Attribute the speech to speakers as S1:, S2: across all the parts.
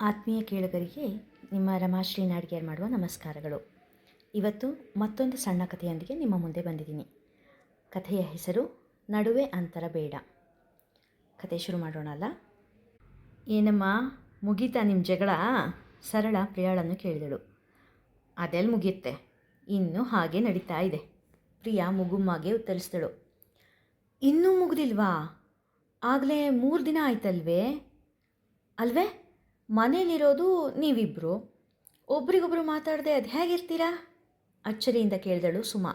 S1: ಆತ್ಮೀಯ ಕೇಳುಗರಿಗೆ ನಿಮ್ಮ ರಮಾಶ್ರೀ ನಾಡಿಗೇರ್ ಮಾಡುವ ನಮಸ್ಕಾರಗಳು. ಇವತ್ತು ಮತ್ತೊಂದು ಸಣ್ಣ ಕಥೆಯೊಂದಿಗೆ ನಿಮ್ಮ ಮುಂದೆ ಬಂದಿದ್ದೀನಿ. ಕಥೆಯ ಹೆಸರು, ನಡುವೆ ಅಂತರ ಬೇಡ. ಕತೆ ಶುರು ಮಾಡೋಣ ಅಲ್ಲ? ಏನಮ್ಮ, ಮುಗೀತಾ ನಿಮ್ಮ ಜಗಳ? ಸರಳ ಪ್ರಿಯಾಳನ್ನು ಕೇಳಿದಳು. ಅದೆಲ್ಲಿ ಮುಗಿಯುತ್ತೆ? ಇನ್ನೂ ಹಾಗೆ ನಡೀತಾ ಇದೆ. ಪ್ರಿಯಾ ಮುಗುಮ್ಮಾಗೆ ಉತ್ತರಿಸಿದಳು. ಇನ್ನೂ ಮುಗಿದಿಲ್ವಾ? ಆಗಲೇ ಮೂರು ದಿನ ಆಯ್ತಲ್ವೇ? ಅಲ್ವೇ? ಮನೇಲಿರೋದು ನೀವಿಬ್ಬರು ಒಬ್ರಿಗೊಬ್ರು ಮಾತಾಡದೆ ಅದು ಹೇಗಿರ್ತೀರಾ? ಅಚ್ಚರಿಯಿಂದ ಕೇಳಿದಳು ಸುಮಾ.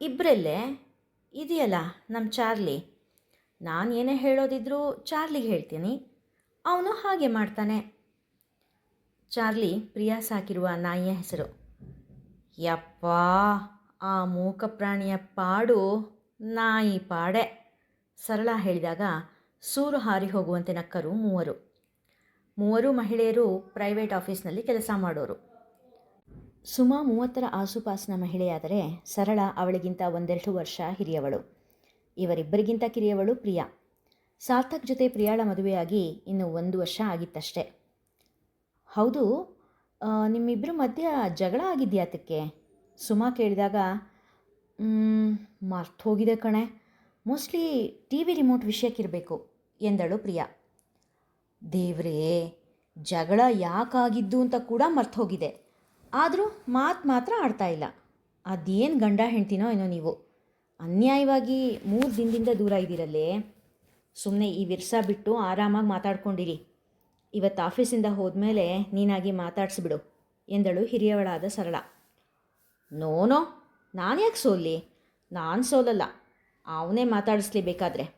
S1: ಇಬ್ಬರಲ್ಲೇ ಇದೆಯಲ್ಲ ನಮ್ಮ ಚಾರ್ಲಿ. ನಾನು ಏನೇ ಹೇಳೋದಿದ್ರೂ ಚಾರ್ಲಿಗೆ ಹೇಳ್ತೀನಿ. ಅವನು ಹಾಗೆ ಮಾಡ್ತಾನೆ. ಚಾರ್ಲಿ, ಪ್ರಿಯಾ ಸಾಕಿರುವ ನಾಯಿಯ ಹೆಸರು. ಯಪ್ಪ, ಆ ಮೂಕ ಪ್ರಾಣಿಯ ಪಾಡು ನಾಯಿ ಪಾಡೆ. ಸರಳ ಹೇಳಿದಾಗ ಸೂರು ಹಾರಿ ಹೋಗುವಂತೆ ನಕ್ಕರು ಮೂವರು. ಮೂವರು ಮಹಿಳೆಯರು ಪ್ರೈವೇಟ್ ಆಫೀಸ್ನಲ್ಲಿ ಕೆಲಸ ಮಾಡೋರು. ಸುಮಾ ಮೂವತ್ತರ ಆಸುಪಾಸಿನ ಮಹಿಳೆಯಾದರೆ ಸರಳ, ಅವಳಿಗಿಂತ ಒಂದೆರಡು ವರ್ಷ ಹಿರಿಯವಳು. ಇವರಿಬ್ಬರಿಗಿಂತ ಕಿರಿಯವಳು ಪ್ರಿಯಾ. ಸಾರ್ಥಕ್ ಜೊತೆ ಪ್ರಿಯಾಳ ಮದುವೆಯಾಗಿ ಇನ್ನು ಒಂದು ವರ್ಷ ಆಗಿತ್ತಷ್ಟೆ. ಹೌದು ನಿಮ್ಮಿಬ್ಬರ ಮಧ್ಯ ಜಗಳ ಆಗಿದ್ಯಾತಕ್ಕೆ ಸುಮಾ ಕೇಳಿದಾಗ ಮರ್ತು ಹೋಗಿದೆ ಕಣೆ. ಮೋಸ್ಟ್ಲಿ ಟಿ ವಿ ರಿಮೋಟ್ ವಿಷಯಕ್ಕಿರಬೇಕು ಎಂದಳು ಪ್ರಿಯಾ. ದೇವ್ರೇ, ಜಗಳ ಯಾಕಾಗಿದ್ದು ಅಂತ ಕೂಡ ಮರ್ತು ಹೋಗಿದೆ ಆದರೂ ಮಾತು ಮಾತ್ರ ಆಡ್ತಾ ಇಲ್ಲ. ಅದೇನು ಗಂಡ ಹೆಂಡ್ತಿನೋ ಏನೋ ನೀವು. ಅನ್ಯಾಯವಾಗಿ ಮೂರು ದಿನದಿಂದ ದೂರ ಇದ್ದೀರಲ್ಲೇ. ಸುಮ್ಮನೆ ಈ ವಿರ್ಸ ಬಿಟ್ಟು ಆರಾಮಾಗಿ ಮಾತಾಡ್ಕೊಂಡಿರಿ. ಇವತ್ತು ಆಫೀಸಿಂದ ಹೋದ್ಮೇಲೆ ನೀನಾಗಿ ಮಾತಾಡಿಸ್ಬಿಡು ಎಂದಳು ಹಿರಿಯವಳಾದ ಸರಳ. ನೋನೋ ನಾನು ಯಾಕೆ ಸೋಲಿ? ನಾನು ಸೋಲಲ್ಲ. ಅವನೇ ಮಾತಾಡಿಸ್ಲಿ ಬೇಕಾದರೆ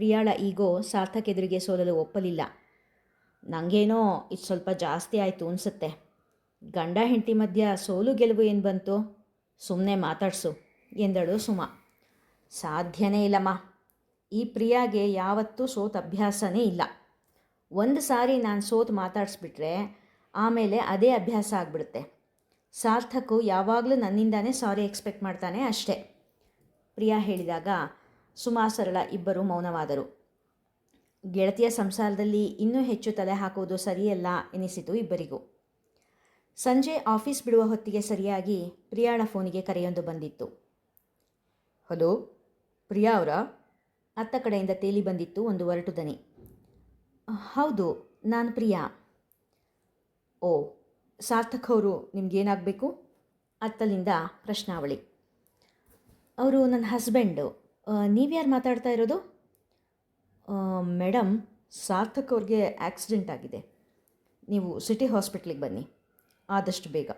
S1: ಪ್ರಿಯಾಳ ಈಗೋ ಸಾರ್ಥಕ್ ಎದುರಿಗೆ ಸೋಲಲು ಒಪ್ಪಲಿಲ್ಲ. ನನಗೇನೋ ಇದು ಸ್ವಲ್ಪ ಜಾಸ್ತಿ ಆಯಿತು ಅನಿಸುತ್ತೆ. ಗಂಡ ಹೆಂಡತಿ ಮಧ್ಯ ಸೋಲು ಗೆಲುವು ಏನು ಬಂತು? ಸುಮ್ಮನೆ ಮಾತಾಡ್ಸು, ಎಂದಳು ಸುಮಾ. ಸಾಧ್ಯನೇ ಇಲ್ಲಮ್ಮ. ಈ ಪ್ರಿಯಾಗೆ ಯಾವತ್ತೂ ಸೋತ್ ಅಭ್ಯಾಸನೇ ಇಲ್ಲ. ಒಂದು ಸಾರಿ ನಾನು ಸೋತ್ ಮಾತಾಡಿಸ್ಬಿಟ್ರೆ ಆಮೇಲೆ ಅದೇ ಅಭ್ಯಾಸ ಆಗಿಬಿಡುತ್ತೆ. ಸಾರ್ಥಕು ಯಾವಾಗಲೂ ನನ್ನಿಂದಾನೇ ಸಾರಿ ಎಕ್ಸ್ಪೆಕ್ಟ್ ಮಾಡ್ತಾನೆ ಅಷ್ಟೇ. ಪ್ರಿಯಾ ಹೇಳಿದಾಗ ಸುಮಾ ಸರಳ ಇಬ್ಬರು ಮೌನವಾದರು. ಗೆಳತಿಯ ಸಂಸಾರದಲ್ಲಿ ಇನ್ನೂ ಹೆಚ್ಚು ತಲೆ ಹಾಕುವುದು ಸರಿಯಲ್ಲ ಎನಿಸಿತು ಇಬ್ಬರಿಗೂ. ಸಂಜೆ ಆಫೀಸ್ ಬಿಡುವ ಹೊತ್ತಿಗೆ ಸರಿಯಾಗಿ ಪ್ರಿಯಾಳ ಫೋನಿಗೆ ಕರೆಯೊಂದು ಬಂದಿತ್ತು. ಹಲೋ, ಪ್ರಿಯಾ ಅವರ? ಅತ್ತ ಕಡೆಯಿಂದ ತೇಲಿ ಬಂದಿತ್ತು ಒಂದು ಒರಟು ದನಿ. ಹೌದು, ನಾನು ಪ್ರಿಯಾ. ಓ, ಸಾರ್ಥಕ್ ಅವರು ನಿಮ್ಗೇನಾಗಬೇಕು ಅತ್ತಲಿಂದ ಪ್ರಶ್ನಾವಳಿ. ಅವರು ನನ್ನ ಹಸ್ಬೆಂಡು. ನೀವ್ಯಾರು ಮಾತಾಡ್ತಾ ಇರೋದು? ಮೇಡಮ್ ಸಾರ್ಥಕ್ ಅವ್ರಿಗೆ ಆಕ್ಸಿಡೆಂಟ್ ಆಗಿದೆ. ನೀವು ಸಿಟಿ ಹಾಸ್ಪಿಟ್ಲಿಗೆ ಬನ್ನಿ. ಆದಷ್ಟು ಬೇಗ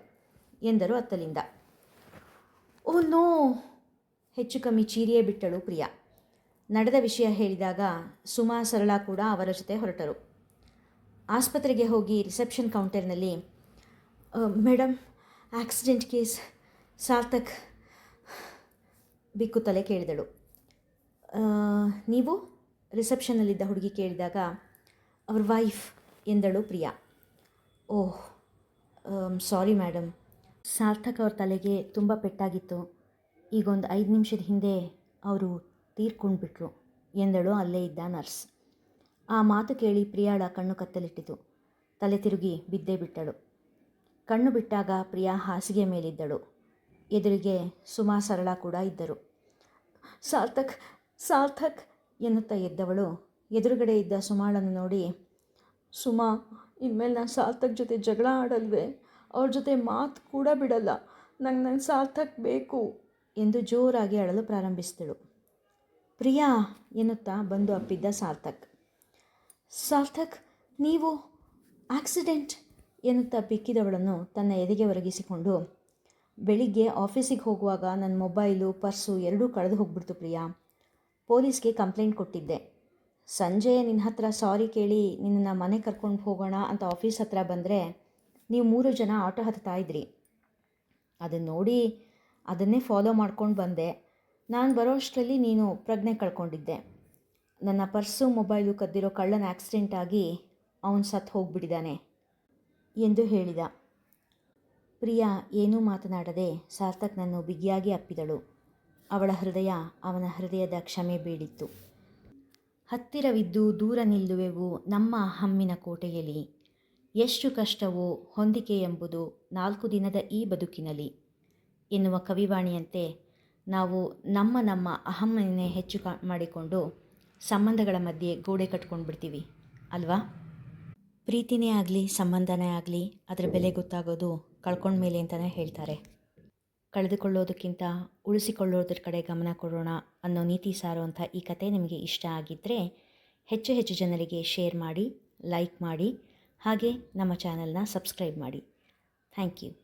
S1: ಎಂದರು ಅತ್ತಲಿಂದ. Oh no! ಹೆಚ್ಚು ಕಮ್ಮಿ ಚೀರಿಯೇ ಬಿಟ್ಟಳು ಪ್ರಿಯಾ. ನಡೆದ ವಿಷಯ ಹೇಳಿದಾಗ ಸುಮಾ ಸರಳ ಕೂಡ ಅವರ ಜೊತೆ ಹೊರಟರು. ಆಸ್ಪತ್ರೆಗೆ ಹೋಗಿ ರಿಸೆಪ್ಷನ್ ಕೌಂಟರ್ನಲ್ಲಿ ಮೇಡಮ್ ಆಕ್ಸಿಡೆಂಟ್ ಕೇಸ್ ಸಾರ್ಥಕ್ ಬಿಕ್ಕು ತಲೆ ಕೇಳಿದಳು. "ಆ, ನೀವು ರಿಸೆಪ್ಷನಲ್ಲಿದ್ದ ಹುಡುಗಿ ಕೇಳಿದಾಗ, ಅವ್ರ ವೈಫ್ ಎಂದಳು Priya. Oh sorry madam Sarthak ಅವ್ರ ತಲೆಗೆ ತುಂಬ ಪೆಟ್ಟಾಗಿತ್ತು. ಈಗೊಂದು ಐದು ನಿಮಿಷದ ಹಿಂದೆ ಅವರು ತೀರ್ಕೊಂಡ್ಬಿಟ್ರು, ಎಂದಳು ಅಲ್ಲೇ ಇದ್ದ ನರ್ಸ್. ಆ ಮಾತು ಕೇಳಿ ಪ್ರಿಯಾಳ ಕಣ್ಣು ಕತ್ತಲಿಟ್ಟಿತು. ತಲೆ ತಿರುಗಿ ಬಿದ್ದೇ ಬಿಟ್ಟಳು. ಕಣ್ಣು ಬಿಟ್ಟಾಗ ಪ್ರಿಯಾ ಹಾಸಿಗೆ ಮೇಲಿದ್ದಳು. ಎದುರಿಗೆ ಸುಮಾ ಸರಳ ಕೂಡ ಇದ್ದರು. ಸಾರ್ಥಕ್ ಸಾರ್ಥಕ್ ಎನ್ನುತ್ತಾ ಎದ್ದವಳು ಎದುರುಗಡೆ ಇದ್ದ ಸುಮಾಳನ್ನು ನೋಡಿ, ಸುಮಾ, ಇನ್ಮೇಲೆ ನಾನು ಸಾರ್ಥಕ್ ಜೊತೆ ಜಗಳ ಆಡಲ್ವೆ? ಅವ್ರ ಜೊತೆ ಮಾತು ಕೂಡ ಬಿಡಲ್ಲ. ನಂಗೆ ನನ್ನ ಸಾರ್ಥಕ್ ಬೇಕು ಎಂದು ಜೋರಾಗಿ ಅಳಲು ಪ್ರಾರಂಭಿಸಿದಳು ಪ್ರಿಯಾ ಎನ್ನುತ್ತಾ ಬಂದು ಅಪ್ಪಿದ್ದ ಸಾರ್ಥಕ್. ಸಾರ್ಥಕ್, ನೀವು ಆಕ್ಸಿಡೆಂಟ್ ಎನ್ನುತ್ತಾ ಬಿಕ್ಕಿದವಳನ್ನು ತನ್ನ ಎದೆಗೆ ಒರಗಿಸಿಕೊಂಡು, ಬೆಳಿಗ್ಗೆ ಆಫೀಸಿಗೆ ಹೋಗುವಾಗ ನನ್ನ ಮೊಬೈಲು, ಪರ್ಸು ಎರಡೂ ಕಳೆದು ಹೋಗ್ಬಿಡ್ತು ಪ್ರಿಯಾ. ಪೊಲೀಸ್ಗೆ ಕಂಪ್ಲೇಂಟ್ ಕೊಟ್ಟಿದ್ದೆ. ಸಂಜೆ ನಿನ್ನ ಹತ್ರ ಸಾರಿ ಕೇಳಿ ನಿನ್ನನ್ನು ಮನೆ ಕರ್ಕೊಂಡು ಹೋಗೋಣ ಅಂತ ಆಫೀಸ್ ಹತ್ರ ಬಂದರೆ ನೀವು ಮೂರು ಜನ ಆಟೋ ಹತ್ತಾ ಇದ್ರಿ. ಅದನ್ನು ನೋಡಿ ಅದನ್ನೇ ಫಾಲೋ ಮಾಡ್ಕೊಂಡು ಬಂದೆ. ನಾನು ಬರೋ ಅಷ್ಟರಲ್ಲಿ ನೀನು ಪ್ರಜ್ಞೆ ಕಳ್ಕೊಂಡಿದ್ದೆ. ನನ್ನ ಪರ್ಸು ಮೊಬೈಲು ಕದ್ದಿರೋ ಕಳ್ಳನ ಆಕ್ಸಿಡೆಂಟ್ ಆಗಿ ಅವನು ಸತ್ತು ಹೋಗಿಬಿಟ್ಟಿದ್ದಾನೆ ಎಂದು ಹೇಳಿದ. ಪ್ರಿಯಾ ಏನೂ ಮಾತನಾಡದೆ ಸಾರ್ಥಕ್ನನ್ನು ಬಿಗಿಯಾಗಿ ಅಪ್ಪಿದಳು. ಅವಳ ಹೃದಯ ಅವನ ಹೃದಯದ ಕ್ಷಮೆ ಬೇಡಿತ್ತು ಹತ್ತಿರವಿದ್ದು ದೂರ ನಿಲ್ಲುವೆವು ನಮ್ಮ ಹಮ್ಮಿನ ಕೋಟೆಯಲ್ಲಿ. ಎಷ್ಟು ಕಷ್ಟವೋ ಹೊಂದಿಕೆ ಎಂಬುದು ನಾಲ್ಕು ದಿನದ ಈ ಬದುಕಿನಲ್ಲಿ. ಎನ್ನುವ ಕವಿವಾಣಿಯಂತೆ ನಾವು ನಮ್ಮ ನಮ್ಮ ಅಹಮ್ಮನೇ ಹೆಚ್ಚು ಮಾಡಿಕೊಂಡು ಸಂಬಂಧಗಳ ಮಧ್ಯೆ ಗೋಡೆ ಕಟ್ಕೊಂಡು ಬಿಡ್ತೀವಿ ಅಲ್ವಾ? ಪ್ರೀತಿನೇ ಆಗಲಿ, ಸಂಬಂಧನೇ ಆಗಲಿ, ಅದರ ಬೆಲೆ ಗೊತ್ತಾಗೋದು ಕಳ್ಕೊಂಡ ಮೇಲೆ ಅಂತಲೇ ಹೇಳ್ತಾರೆ. ಕಳೆದುಕೊಳ್ಳೋದಕ್ಕಿಂತ ಉಳಿಸಿಕೊಳ್ಳೋದ್ರ ಕಡೆ ಗಮನ ಕೊಡೋಣ ಅನ್ನೋ ನೀತಿ ಸಾರುವಂಥ ಈ ಕತೆ ನಿಮಗೆ ಇಷ್ಟ ಆಗಿದ್ದರೆ ಹೆಚ್ಚು ಹೆಚ್ಚು ಜನರಿಗೆ ಶೇರ್ ಮಾಡಿ, ಲೈಕ್ ಮಾಡಿ, ಹಾಗೆ ನಮ್ಮ ಚಾನಲ್ನ ಸಬ್ಸ್ಕ್ರೈಬ್ ಮಾಡಿ. Thank you.